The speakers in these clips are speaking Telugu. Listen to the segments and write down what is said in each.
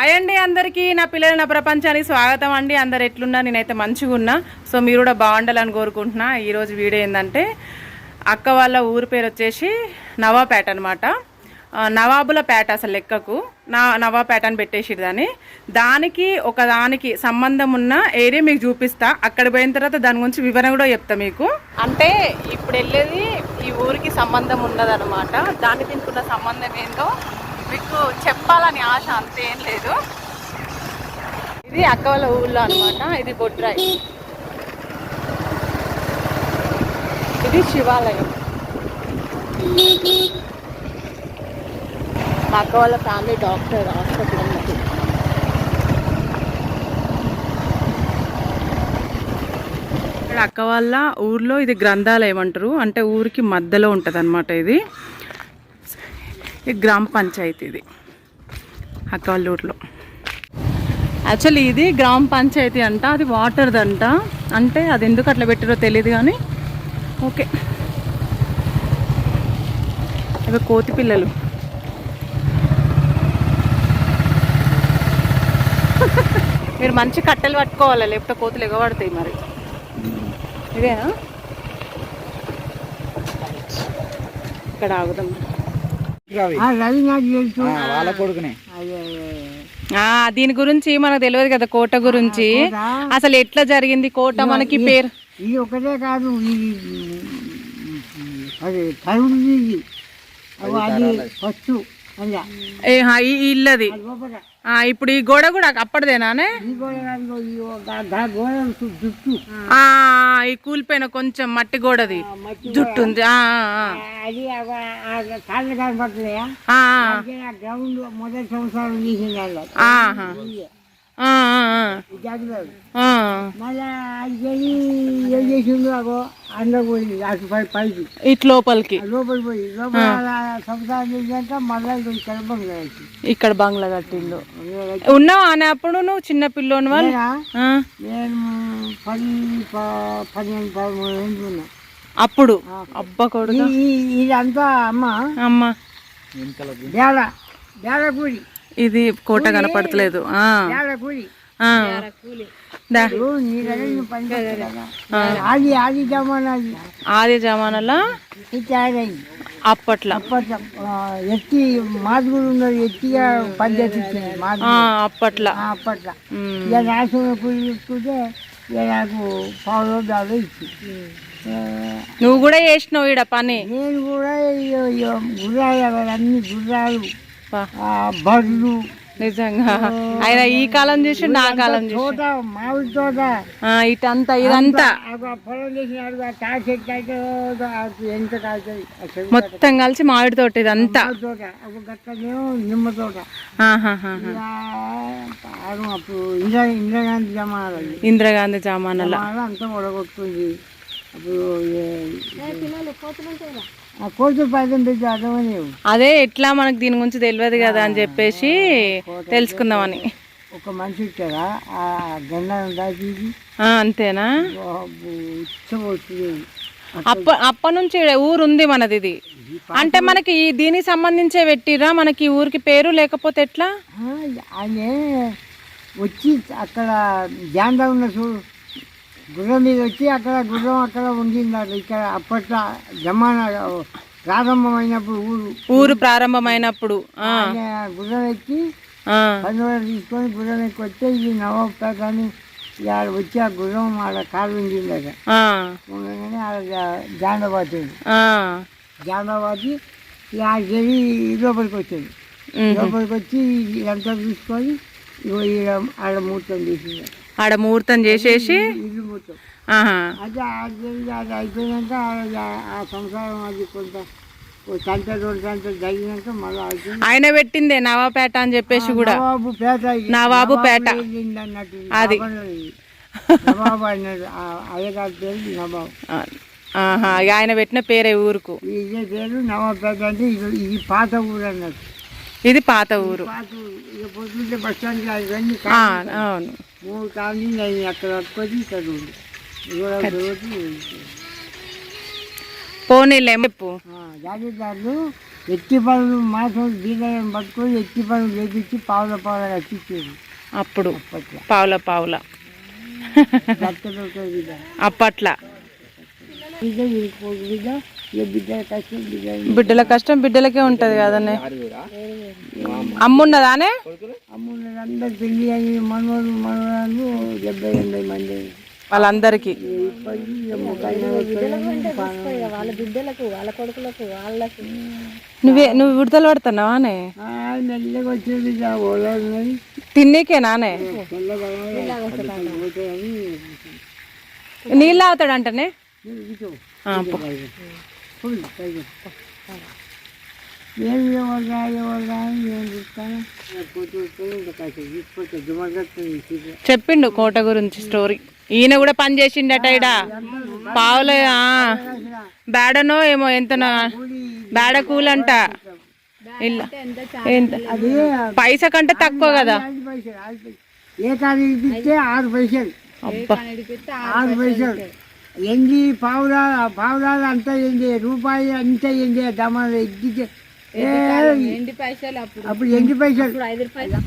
హాయ్ అండి అందరికీ నా పిల్లల నా ప్రపంచానికి స్వాగతం అండి. అందరు ఎట్లున్నా నేనైతే మంచిగా ఉన్నా. సో మీరు కూడా బాగుండాలని కోరుకుంటున్నా. ఈరోజు వీడియో ఏంటంటే అక్క వాళ్ళ ఊరు పేరు వచ్చేసి నవాపేట అనమాట నవాబుల పేట అసలు లెక్కకు. నా నవాపేట అని పెట్టేసిరు దాన్ని. దానికి ఒక దానికి సంబంధం ఉన్న ఏరియా మీకు చూపిస్తా. అక్కడ పోయిన తర్వాత దాని గురించి వివరణ కూడా చెప్తా మీకు. అంటే ఇప్పుడు వెళ్ళేది ఈ ఊరికి సంబంధం ఉన్నదనమాట దాని దీనికి ఉన్న సంబంధం ఏంటో మీకు చెప్పాలని ఆశ అంతేం లేదు. ఇది అక్క వాళ్ళ ఊళ్ళో అనమాట ఇది బొడ్రాయి. ఇది శివాలయం. మా అక్క వాళ్ళ ఫ్యామిలీ డాక్టర్ హాస్పిటల్ ఉన్నది. ఇక్కడ అక్క వాళ్ళ ఊర్లో ఇది గ్రంథాలయం అంటారు అంటే ఊరికి మధ్యలో ఉంటుంది అనమాట ఇది. గ్రామ పంచాయతీ ఇది అక్క యాక్చువల్లీ ఇది గ్రామ పంచాయతీ అంట అది వాటర్దంట అంటే అది ఎందుకు అట్లా పెట్టారో తెలియదు కానీ ఓకే. ఇవి కోతి పిల్లలు. మీరు మంచి కట్టెలు పట్టుకోవాలి? లేకపోతే కోతులు ఎగబడతాయి మరి. ఇదేనా? ఇక్కడ ఆగుదాం. రవి నాకు తెలుసు వాళ్ళ కొడుకునే ఆ, దీని గురించి మనకు తెలియదు కదా కోట గురించి అసలు ఎట్లా జరిగింది కోట మనకి పేరు ఇది ఒకటే కాదు అది ఫస్ట్ ఈ ఇల్లది. ఇప్పుడు ఈ గోడ కూడా అప్పటిదేనానే? ఈ కూలిపోయిన కొంచెం మట్టి గోడది. జుట్టు ఉంది. గ్రౌండ్ మొదటి సంవత్సరం ఇటు లోపలికి. ఇక్కడ బంగ్లా వేసి. ఇక్కడ బంగ్లా కట్టిండు. ఉన్నావు అని అప్పుడు నువ్వు చిన్న పిల్లోని వాళ్ళు అప్పుడు? అబ్బా కొడుకు. ఇదంతా అమ్మ. అమ్మ. బేల బేల కూలి ఇది కోట కనపడతలేదు. ఆది జమానాల? అప్పట్లో. ఎత్తి మాదిగుడు ఉన్నది ఎత్తిగా పద్ధతి అప్పట్లో. ఆ, అప్పట్లో. ఉమ్. ఇక రాసిన కూలి చూసుకుంటే ఇక నాకు పావులో దాలో ఇచ్చి. ఆ, నువ్వు కూడా చేసినావు ఈడ పని? నేను కూడా గుర్రాలు అన్ని గుర్రాలు. నిజంగా. ఆయన ఈ కాలం చూసి నా కాలం చూసి. తోట మామిడి తోట. ఆ, ఇటంతా ఇదంతా. మొత్తం కలిసి మామిడి తోట ఇదంతా. నిమ్మ తోట. ఇందిరాగాంధీ జమానాలు ఇందిరాగాంధీ జమానాల. అంతా ఒడగొట్టుంది అప్పుడు అదే ఎట్లా మనకు దీని గురించి తెలియదు కదా అని చెప్పేసి తెలుసుకుందామని. ఒక మనిషి ఇచ్చారా ఆ గండం దాచి ఆ, అంతేనా? అప్ప అప్ప నుంచి ఊరు ఉంది మనది ఇది. అంటే మనకి దీనికి సంబంధించే పెట్టిరా? మనకి ఊరికి పేరు లేకపోతే ఎట్లా? ఆయన వచ్చి అక్కడ జాండా ఉన్న చూడు గుర్రం మీద వచ్చి అక్కడ గుర్రం అక్కడ ఉండింది ఇక్కడ అప్పట్లో జమానా ప్రారంభమైనప్పుడు ఊరు. ఊరు ప్రారంభమైనప్పుడు గుర్రం ఎక్కి పనివాడు తీసుకొని గుర్రం ఎక్కి వస్తే ఇది నవాబ్ అని ఇక వచ్చి ఆ గుర్రం ఆడ కాలు ఉండింది అక్కడ ఉండగానే ఆడ జాండ పట్టింది ఆ. చెవి లోపలికి వచ్చింది. లోపలికి వచ్చి ఇదంతా చూసుకొని ఈడ ఆడ మూర్తం తీసింది ఆడ ముహూర్తం చేసేసి? అది ఆ- సంసారం అది కొంత ఆయన పెట్టిందే నవాపేట అని చెప్పేసి కూడా. నవాబు పేట. అది. ఆయన పెట్టిన పేరే ఊరుకు. ఇదే పేరు నవాబు పేట అంటే ఇది పాత ఊరు అన్నట్టు. ఇది పాత ఊరు. అవును. పోనీలే చెప్పు. జాగీర్దారులు ఎత్తి పనులు మాసం బీదలను పట్టుకొని ఎత్తి పనులు పావుల పావుల కట్టించేది. అప్పుడు. పావుల పావుల. అప్పట్లా. బిడ్డల కష్టం బిడ్డలకే ఉంటది కదనే. అమ్మున్నదానే? పెళ్ళి అయ్యి డెబ్బై ఎనభై మంది. వాళ్ళందరికీ. వాళ్ళ బిడ్డలకు వాళ్ళ కొడుకులకు వాళ్ళకు. నువ్వే నువ్వు పడుతున్నావానే? పోతాయని. నీళ్ళు తాగుతాడంటనే? నేను ఆ, పో. ఫుల్. ఏం చూస్తాను చెప్పిండు కోట గురించి స్టోరీ. ఈయన కూడా పని చేసిండట ఇడ పావుల బేడనో ఏమో ఎంత బేడ కూలంట. ఇల్ల ఎంత అది పైసా కంటే తక్కువ కదా. ఏ తారీఖు ఆరు పైసలు. ఆరు పైసలు. ఎండి పావురాలు పావురాలు అంతా ఎండి రూపాయి అంతా ఎండి దమాలు ఎగ్గితే ఏ, ఎండి పైసలు అప్పుడు? అప్పుడు ఎండి పైసలు? ఐదు రూపాయలు.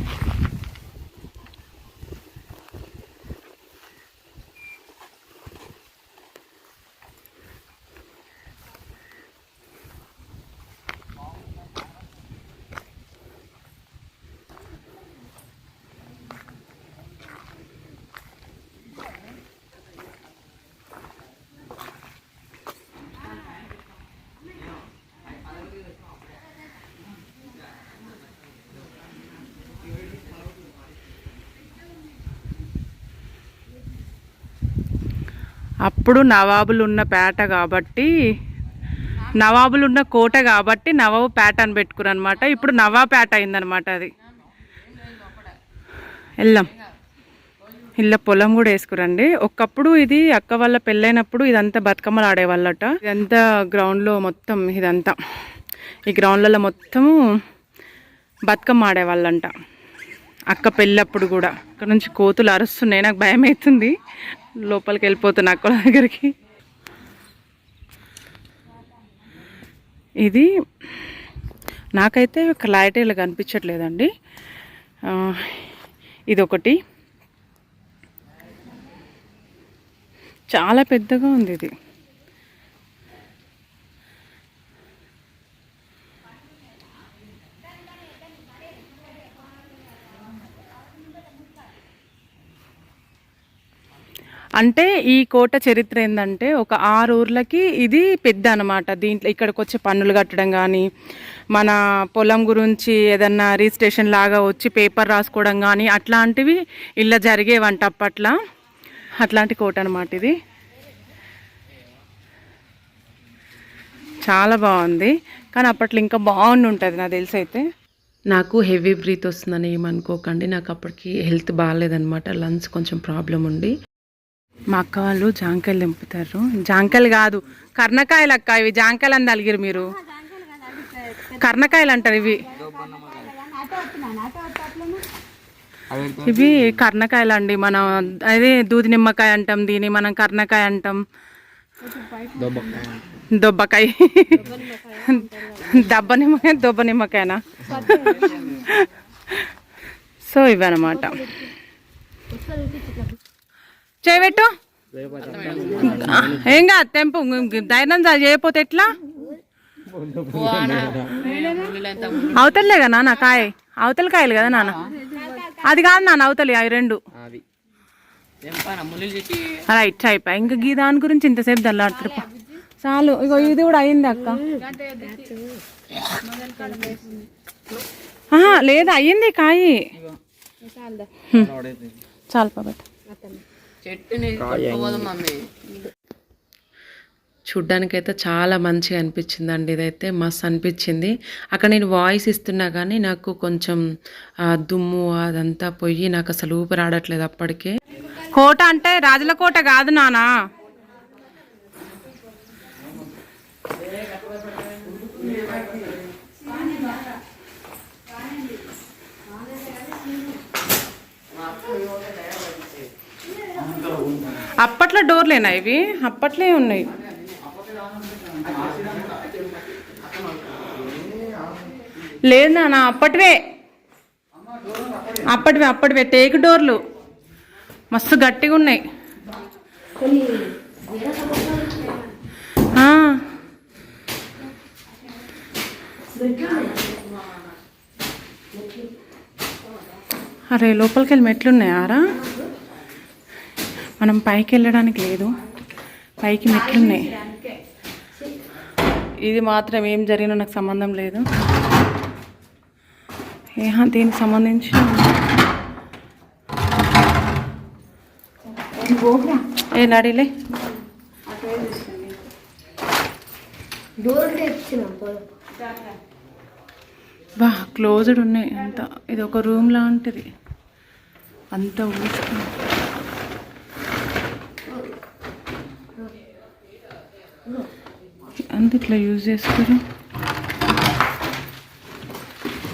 అప్పుడు నవాబులు ఉన్న పేట కాబట్టి నవాబులు ఉన్న కోట కాబట్టి నవాబు పేట అని పెట్టుకురు అనమాట ఇప్పుడు నవాబ్ పేట అయిందనమాట అది. వెళ్ళాం ఇలా పొలం కూడా వేసుకురండి. ఒకప్పుడు ఇది అక్క వాళ్ళ పెళ్ళైనప్పుడు ఇదంతా బతుకమ్మలు ఆడేవాళ్ళట. ఇదంతా గ్రౌండ్లో మొత్తం ఇదంతా. ఈ గ్రౌండ్లలో మొత్తము బతుకమ్మ ఆడేవాళ్ళంట. అక్క పెళ్ళప్పుడు కూడా. ఇక్కడ నుంచి కోతులు అరుస్తున్నాయి. నాకు భయం అవుతుంది లోపలికి వెళ్ళిపోతున్నా అక్కడ దగ్గరికి. ఇది నాకైతే క్లారిటీలు కనిపించట్లేదండి. ఇదొకటి. ఇది ఒకటి చాలా పెద్దగా ఉంది ఇది. అంటే ఈ కోట చరిత్ర ఏంటంటే ఒక ఆరు ఊర్లకి ఇది పెద్ద అనమాట దీంట్లో ఇక్కడికి వచ్చి పన్నులు కట్టడం కానీ మన పొలం గురించి ఏదన్నా రిజిస్ట్రేషన్ లాగా వచ్చి పేపర్ రాసుకోవడం కానీ అట్లాంటివి ఇలా జరిగేవంట అప్పట్లో. అట్లాంటి కోట అనమాట ఇది. చాలా బాగుంది. కానీ అప్పట్లో ఇంకా బాగుండి ఉంటుంది నాకు తెలిసి అయితే నాకు హెవీ బ్రీత్ వస్తుందని ఏమనుకోకండి. నాకు అప్పటికి హెల్త్ బాగాలేదనమాట లంగ్స్ కొంచెం ప్రాబ్లం ఉండి మా అక్క వాళ్ళు జాంకాయలు దింపుతారు. జాంకాయలు కాదు కర్ణకాయలు అక్క ఇవి జాంకాయలు అని తలిగిరు మీరు. కర్ణకాయలు అంటారు ఇవి. ఇవి కర్ణకాయలు అండి మనం అదే దూది నిమ్మకాయ అంటాం దీని మనం కర్ణకాయ అంటాం. దొబ్బకాయ. దబ్బ నిమ్మకాయ దొబ్బ నిమ్మకాయనా? సో ఇవన్నమాట. చేయబెట్టు ఏం కాదు తెంపు. ధైర్యం చా- చేయకపోతే ఎట్లా? అవతలే కదా నాన్న కాయ. అవతల కాయలు కదా నాన్న? అది కాదు నాన్న అవతలి అవి రెండు. రైట్ అయిపోయి ఇంకా గీ దాని గురించి ఇంతసేపు దల్లాడుతారు. చాలు. ఇగో ఇది కూడా అయింది అక్క. లేదు? అయ్యింది కాయి. చాలు పాబట్ చూడ్డానికైతే చాలా మంచిగా అనిపించిందండి. ఇదైతే మస్తు అనిపించింది. అక్కడ నేను వాయిస్ ఇస్తున్నా కానీ నాకు కొంచెం దుమ్ము అదంతా పోయి నాకు అసలు ఊపిరి ఆడట్లేదు అప్పటికే. కోట అంటే రాజుల కోట కాదు నానా? అప్పట్లో డోర్లేనా ఇవి? అప్పట్లో ఉన్నాయి. లేదు నాన్న అప్పటివే. అప్పటివే అప్పటివే. టేక్ డోర్లు. మస్తు గట్టిగా ఉన్నాయి. అరే లోపలికి వెళ్ళి మెట్లున్నాయారా మనం పైకి వెళ్ళడానికి లేదు. పైకి మెట్లున్నాయి. ఇది మాత్రం ఏం జరిగినా నాకు సంబంధం లేదు. ఏహా దీనికి సంబంధించి? ఏ నడిలే బా క్లోజ్డ్ ఉన్నాయి అంత. ఇది ఒక రూమ్ లాంటిది. అంత ఊసుకుంది అంత ఇట్లా యూజ్ చేస్తారు.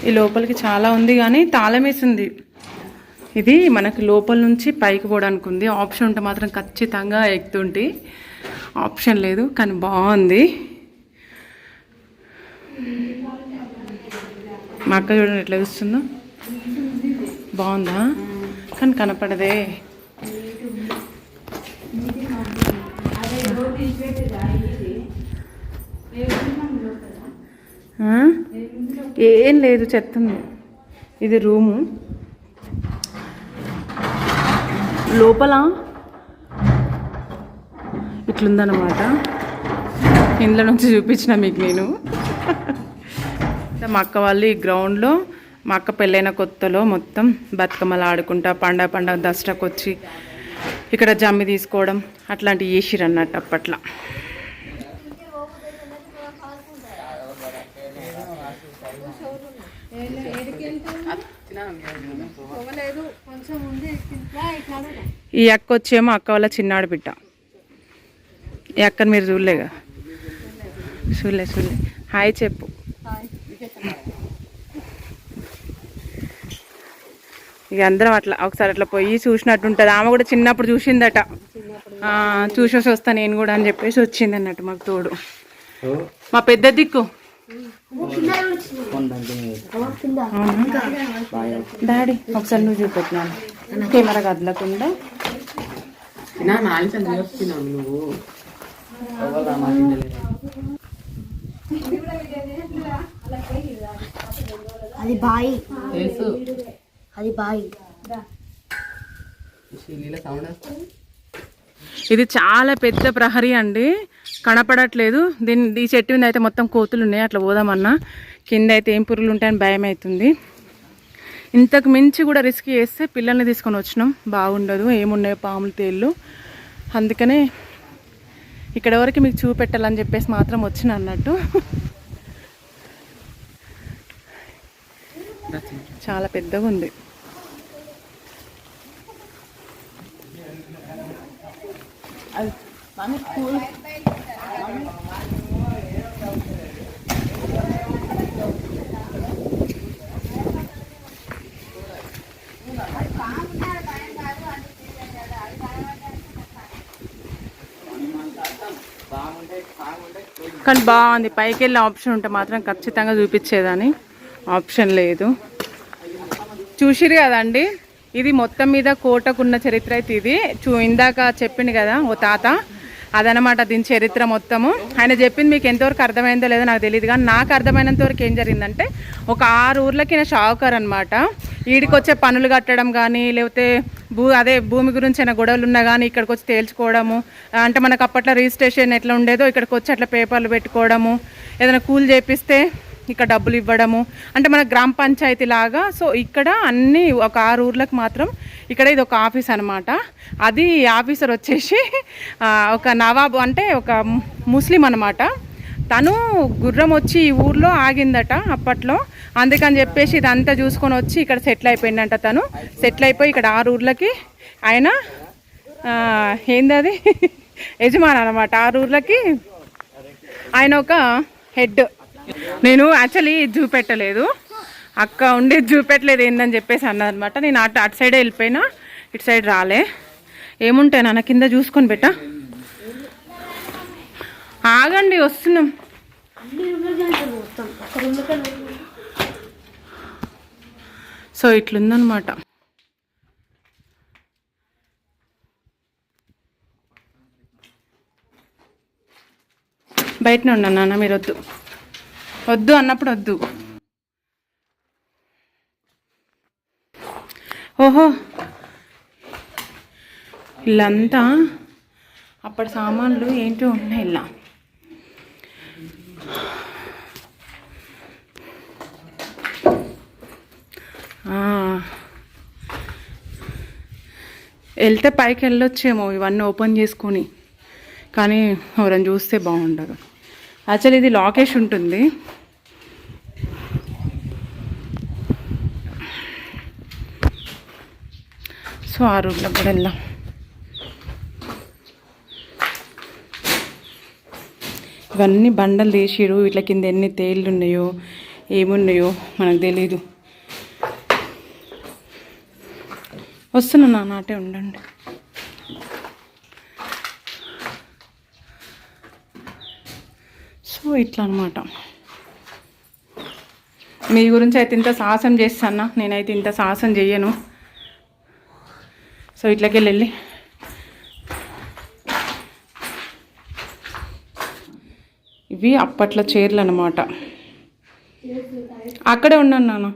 ఈ లోపలికి చాలా ఉంది కానీ తాళం వేసింది. ఇది మనకి లోపల నుంచి పైకి పోవడానికి ఉంది. ఆప్షన్ ఉంటే మాత్రం ఖచ్చితంగా ఎక్కుతుంటే ఆప్షన్ లేదు కానీ బాగుంది. మా అక్క చూడండి ఎట్లా చూస్తుందో. బాగుందా? కానీ కనపడదే ఆ? ఏం లేదు చెత్త ఉంది ఇది రూము. లోపల ఇట్లుందనమాట ఇంట్లో నుంచి చూపించిన మీకు నేను. మా అక్క వాళ్ళు ఈ గ్రౌండ్లో మా అక్క పెళ్ళైన కొత్తలో మొత్తం బతుకమ్మలు ఆడుకుంటా పండగ పండగ దసరాకు వచ్చి ఇక్కడ జమ్మి తీసుకోవడం అట్లాంటివి చేసిరు అన్నట్టు అప్పట్లో. ఈ అక్క వచ్చేమో అక్క వాళ్ళ చిన్నాడు బిడ్డ. ఈ అక్కను మీరు చూడలేగా? చూడలే చూడలే. హాయ్ చెప్పు. ఇక అందరం అట్లా ఒకసారి అట్లా పోయి చూసినట్టు ఉంటుంది. ఆమె కూడా చిన్నప్పుడు చూసిందట. ఆ, చూసేసి వస్తా నేను కూడా అని చెప్పేసి వచ్చింది అన్నట్టు మాకు తోడు. మా పెద్ద దిక్కు? డాడీ ఒకసారి నువ్వు చూపెట్టినాను కెమెరా కదలకుండా. అది బాయి. అది బాయి. ఇది చాలా పెద్ద ప్రహరీ అండి. కనపడట్లేదు. దీని ఈ చెట్టు మీద అయితే మొత్తం కోతులు ఉన్నాయి. అట్లా పోదామన్నా. కింద అయితే ఏం పురుగులు ఉంటాయని భయం అవుతుంది ఇంతకు మించి కూడా రిస్క్ చేస్తే పిల్లల్ని తీసుకొని వచ్చినాం. బాగుండదు. ఏమున్నాయో పాములు తేళ్ళు అందుకనే ఇక్కడ వరకు మీకు చూపెట్టాలని చెప్పేసి మాత్రం వచ్చిన అన్నట్టు. చాలా పెద్దగా ఉంది కానీ బాగుంది. పైకి వెళ్ళే ఆప్షన్ ఉంటే మాత్రం ఖచ్చితంగా చూపించేదని ఆప్షన్ లేదు. చూసిరు కదండి ఇది మొత్తం మీద కోటకున్న చరిత్ర అయితే ఇది. చూ ఇందాక చెప్పింది కదా ఓ తాత అదనమాట దీని చరిత్ర మొత్తము. ఆయన చెప్పింది మీకు ఎంతవరకు అర్థమైందో లేదో నాకు తెలియదు కానీ నాకు అర్థమైనంత వరకు ఏం జరిగిందంటే ఒక ఆరు ఊర్లకి ఈయన షావుకార్ అనమాట ఈడికి వచ్చే పనులు కట్టడం కానీ లేకపోతే భూ అదే భూమి గురించి అయినా గొడవలు ఉన్నా కానీ ఇక్కడికి వచ్చి తేల్చుకోవడము అంటే మనకు అప్పట్లో రిజిస్ట్రేషన్ ఎట్లా ఉండేదో ఇక్కడికి వచ్చి అట్లా పేపర్లు పెట్టుకోవడము ఏదైనా కూల్ చేపిస్తే ఇక్కడ డబ్బులు ఇవ్వడము. అంటే మన గ్రామ పంచాయతీ లాగా సో ఇక్కడ అన్ని ఒక ఆరు ఊర్లకు మాత్రం ఇక్కడ ఇది ఒక ఆఫీస్ అనమాట అది ఆఫీసర్ వచ్చేసి ఒక నవాబు అంటే ఒక ముస్లిం అనమాట తను గుర్రం వచ్చి ఈ ఊర్లో ఆగిందట అప్పట్లో. అందుకని చెప్పేసి ఇదంతా చూసుకొని వచ్చి ఇక్కడ సెటిల్ అయిపోయిందంట తను. సెటిల్ అయిపోయి ఇక్కడ ఆరు ఊర్లకి ఆయన ఏందది? యజమాని అనమాట ఆరు ఊర్లకి ఆయన ఒక హెడ్. నేను యాక్చువల్లీ చూపెట్టలేదు. అక్క ఉండి చూపెట్టలేదు ఏందని చెప్పేసి అన్నదనమాట నేను అటు అటు సైడే వెళ్ళిపోయినా ఇటు సైడ్ రాలే. ఏముంటాయి నాన్న? కింద చూసుకొని పెట్ట. ఆగండి వస్తున్నాం. సో ఇట్లుందనమాట బయటనే ఉన్నాను నాన్న మీరు వద్దు వద్దు అన్నప్పుడు వద్దు. ఓహో. ఇల్లంతా అప్పటి సామాన్లు ఏంటో ఉన్నాయి ఇలా. వెళ్తే పైకి వెళ్ళొచ్చేమో ఇవన్నీ ఓపెన్ చేసుకొని. కానీ ఎవరైనా చూస్తే బాగుండదు. యాక్చువల్లీ ఇది లాకేష్ ఉంటుంది. సో ఆ రూట్లో కూడా వెళ్దాం ఇవన్నీ బండలు తీసిడు ఇట్ల కింద ఎన్ని తేళ్ళు ఉన్నాయో ఏమున్నాయో మనకు తెలీదు. వస్తున్నా నా నాటే ఉండండి. సో ఇట్లా అనమాట మీ గురించి అయితే ఇంత సాహసం చేస్తానా? నేనైతే ఇంత సాహసం చేయను సో ఇట్లకి వెళ్ళి. ఇవి అప్పట్లో చీరలు అనమాట అక్కడే ఉన్నాను నాన్న.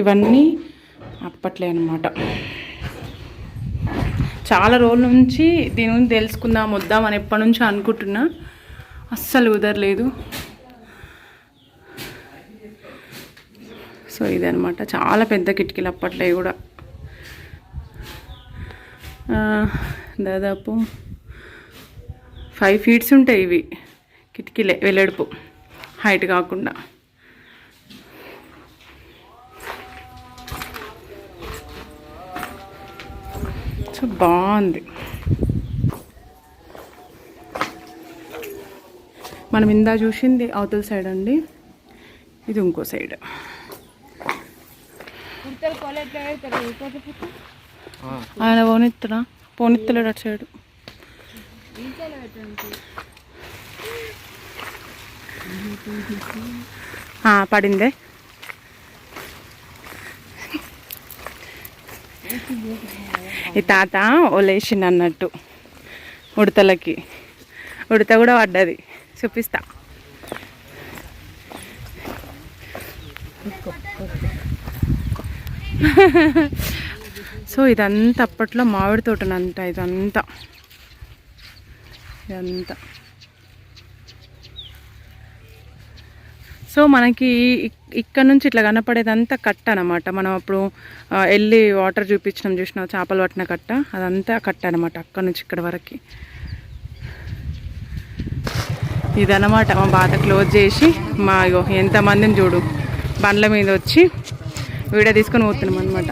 ఇవన్నీ అప్పట్లే అనమాట చాలా రోజుల నుంచి దీని గురించి తెలుసుకుందాం వద్దాం అని ఎప్పటి నుంచో అనుకుంటున్నా. అస్సలు కుదరలేదు. సో ఇదనమాట చాలా పెద్ద కిటికీలు అప్పట్లో కూడా. దాదాపు ఫైవ్ ఫీట్స్ ఉంటాయి ఇవి. కిటికీలే వెల్లడుపు. హైట్ కాకుండా. సో బాగుంది. మనం ఇందా చూసింది అవతల సైడ్ అండి. ఇది ఇంకో సైడ్ ఆయన పోనిత్తడా? పోనిత్తలేడు అటు సైడు. పడిందే. ఈ తాత ఒలేసింది అన్నట్టు ఉడతలకి. ఉడత కూడా పడ్డది. చూపిస్తా. సో ఇదంతా అప్పట్లో మామిడి తోటనంట ఇదంతా. ఇదంతా. సో మనకి ఇక్కడ నుంచి ఇట్లా కనపడేదంతా కట్ట అనమాట మనం అప్పుడు వెళ్ళి వాటర్ చూపించినాం చూసిన చేపలు పట్టిన కట్ట? అదంతా కట్ట అనమాట అక్కడ నుంచి ఇక్కడ వరకు. ఇదనమాట మా బాధ క్లోజ్ చేసి మా ఇగో ఎంతమందిని చూడు బండ్ల మీద వచ్చి వీడియో తీసుకొని పోతున్నాం అనమాట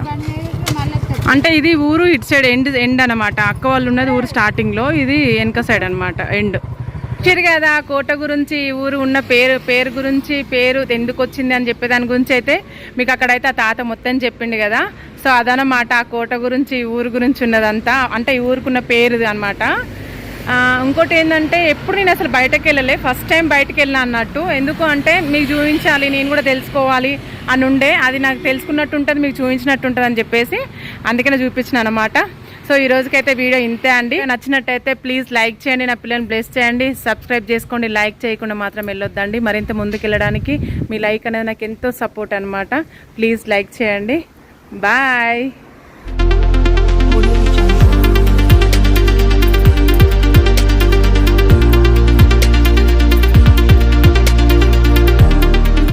అంటే ఇది ఊరు ఇటు సైడ్ ఎండ్ ఎండ్ అనమాట అక్క వాళ్ళు ఉన్నది ఊరు స్టార్టింగ్లో ఇది వెనక సైడ్ అనమాట ఎండ్. చూసారు కదా కోట గురించి ఊరు ఉన్న పేరు పేరు గురించి పేరు ఎందుకు వచ్చింది అని చెప్పే దాని గురించి అయితే మీకు అక్కడైతే ఆ తాత మొత్తం చెప్పిండు కదా. సో అదనమాట ఆ కోట గురించి ఊరు గురించి ఉన్నదంతా. అంటే ఈ ఊరుకున్న పేరు అనమాట ఇంకోటి ఏంటంటే ఎప్పుడు నేను అసలు బయటకు వెళ్ళలే. ఫస్ట్ టైం బయటకు వెళ్ళిన అన్నట్టు. ఎందుకు అంటే మీకు చూపించాలి నేను కూడా తెలుసుకోవాలి అని ఉండే. అది నాకు తెలుసుకున్నట్టు ఉంటుంది మీకు చూపించినట్టు ఉంటుంది అని చెప్పేసి అందుకనే చూపించిన అనమాట సో ఈ రోజుకైతే వీడియో ఇంతే అండి. నచ్చినట్టయితే ప్లీజ్ లైక్ చేయండి. నా పిల్లల్ని బ్లెస్ చేయండి. సబ్స్క్రైబ్ చేసుకోండి. లైక్ చేయకుండా మాత్రం వెళ్ళొద్దండి. మరింత ముందుకు వెళ్ళడానికి మీ లైక్ అనేది నాకు ఎంతో సపోర్ట్ అనమాట ప్లీజ్ లైక్ చేయండి. బాయ్